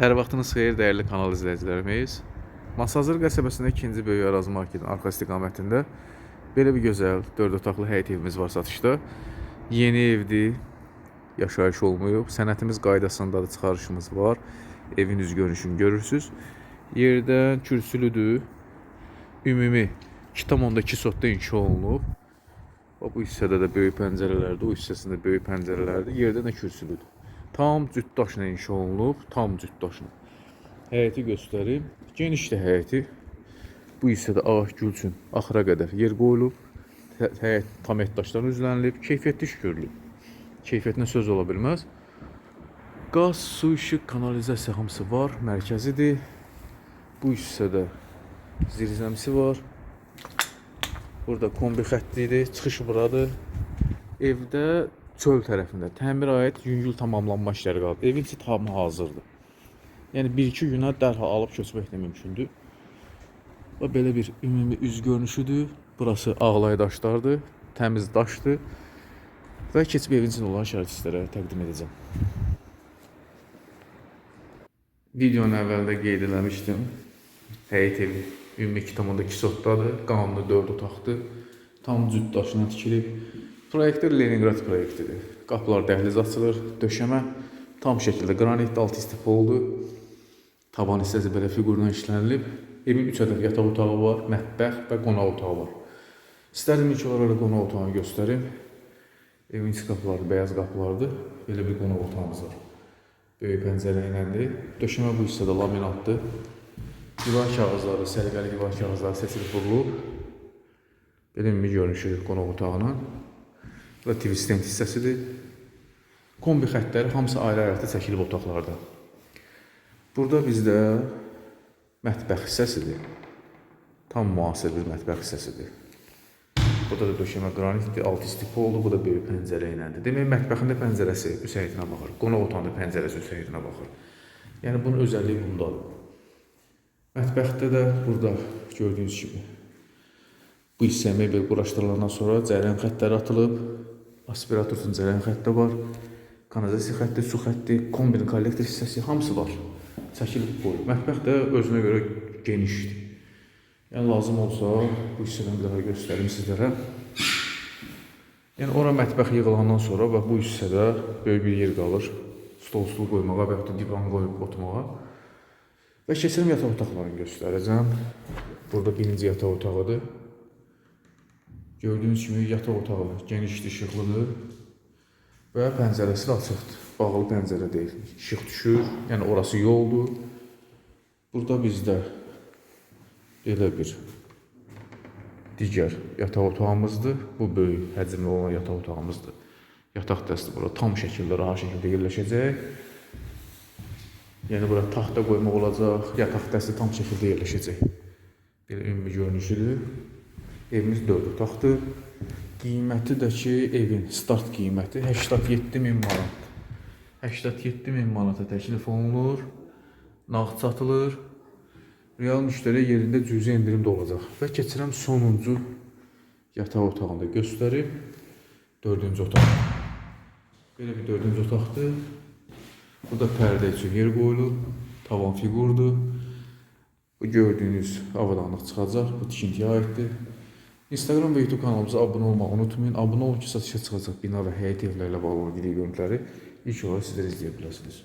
Hər vaxtınız xeyir dəyərli kanal izləyicilərimiz. Masazır qəsəbəsində ikinci böyük ərazi marketin arxa istiqamətində belə bir gözəl 4 otaqlı həyət evimiz var satışda. Yeni evdir, yaşayış olmayıb. Sənətimiz qaydasındadır, çıxarışımız var. Evin üz görünüşünü görürsüz. Yerdən kürsülüdür. Ümumi 2.2 sotda inşa olunub. Bu hissədə də böyük pəncərələrdir, o hissəsində böyük pəncərələrdir. Yerdə də kürsülüdür. Tam cüt daşla inşa olunub, tam cüt daşla. Həyəti göstərim. Genişdir həyəti. Bu hissədə ağac gül üçün axıra qədər yer qoyulub. Hə- Həyət tam et daşdan üzlənilib, keyfiyyətli iş görülüb. Keyfiyyətinə söz ola bilməz. Qaz, su, işıq, kanalizasiya hamısı var, mərkəzidir. Bu hissədə zirzəmisi var. Burada kombi xəttidir, çıxış buradır. Evdə çöl tərəfində təmirə aid yüngül tamamlanma işləri qalıb. Evin içi tam hazırdır. Yəni 1-2 günə dərhal alıb köçmək də mümkündür. Və belə bir ümumi üz görünüşüdür. Burası ağlay daşlardır, təmiz daşdır. Və keçib evin içində olan şərait sizlərə təqdim edəcəm. Videonun əvvəldə qeyd eləmişdim. Həyət evi ümumi 2.2 sotdadır, qanunlu 4 otaqdır. Tam cüt daşına tikilib. Proyektör Leningrad proyektidir. Qapılar dəhliz açılır, döşəmə tam şəkildə qranit alt istifa oldu. Tavan hissəsi belə fiqurla işlənilib. Evin 3 ədəd yataq otağı var, mətbəx və qonaq otağı var. İstərdim ilk olaraq qonaq otağını göstərim. Evin iç qapıları bəyaz qapılardır. Belə bir qonaq otağımız var. Böyük pəncərə iləndir. Döşəmə bu hissədə laminatdır. Divar kağızları, səliqəli divar kağızları seçilib vurulub. Belə ümumi görünüşü qonaq otağının. Bu da TV stand hissəsidir. Kombi xəttləri hamısı ayrı-ayrı çəkilib otaqlarda. Burada bizdə mətbəx hissəsidir. Tam müasir bir mətbəx hissəsidir. Burada da döşəmə qranitdir, alt istifa oldu. Bu da böyük pəncərə iləndir. Demək mətbəxində pəncərəsi öz həyətinə baxır. Qonaq otağında pəncərəsi həyətinə baxır. Yəni bunun özəlliyi bundadır. Mətbəxdə də burada gördüyünüz kimi bu hissə mebel quraşdırılandan sonra cəryan xəttləri atılıb. Aspirator üçün cəryan xətti var. Kanalizasiya xətti, su xətti, kombin kollektor hissəsi hamısı var. Çəkilib qoyulub. Mətbəx də özünə görə genişdir. Yəni lazım olsa bu hissədən bir daha göstərim sizlərə. Yəni ora mətbəx yığılandan sonra və bu hissədə böyük bir yer qalır. Stol stul qoymağa və yaxud da divan qoyub oturmağa. Və keçirim yataq otaqlarını göstərəcəm. Burada birinci yataq otağıdır. Gördüyünüz kimi yataq otağı genişdir, işıqlıdır və pəncərəsi də açıqdır. Bağlı pəncərə deyil. İşıq düşür, yəni orası yoldur. Burada bizdə belə bir digər yataq otağımızdır. Bu böyük həcmli olan yataq otağımızdır. Yataq dəsti bura tam şəkildə, rahat şəkildə yerləşəcək. Yəni bura taxta qoymaq olacaq, yataq dəsti tam şəkildə yerləşəcək. Belə ümumi görünüşüdür. Evimiz 4 otaqdır. Qiyməti də ki, evin start qiyməti 87 min manat. 87 min manata təklif olunur. Nağd satılır. Real müştəri yerində cüzi endirim də olacaq. Və keçirəm sonuncu yataq otağında göstərib. Dördüncü otaq. Belə bir dördüncü otaqdır. Burada pərdə üçün yer qoyulub. Tavan fiqurdur. Bu gördüyünüz avadanlıq çıxacaq. Bu tikintiyə aiddir. Instagram və YouTube kanalımıza abunə olmağı unutmayın. Abunə olun ki, satışa çıxacaq bina və həyət evlərlə bağlı video görüntüləri ilk olaraq sizlər izləyə biləsiniz.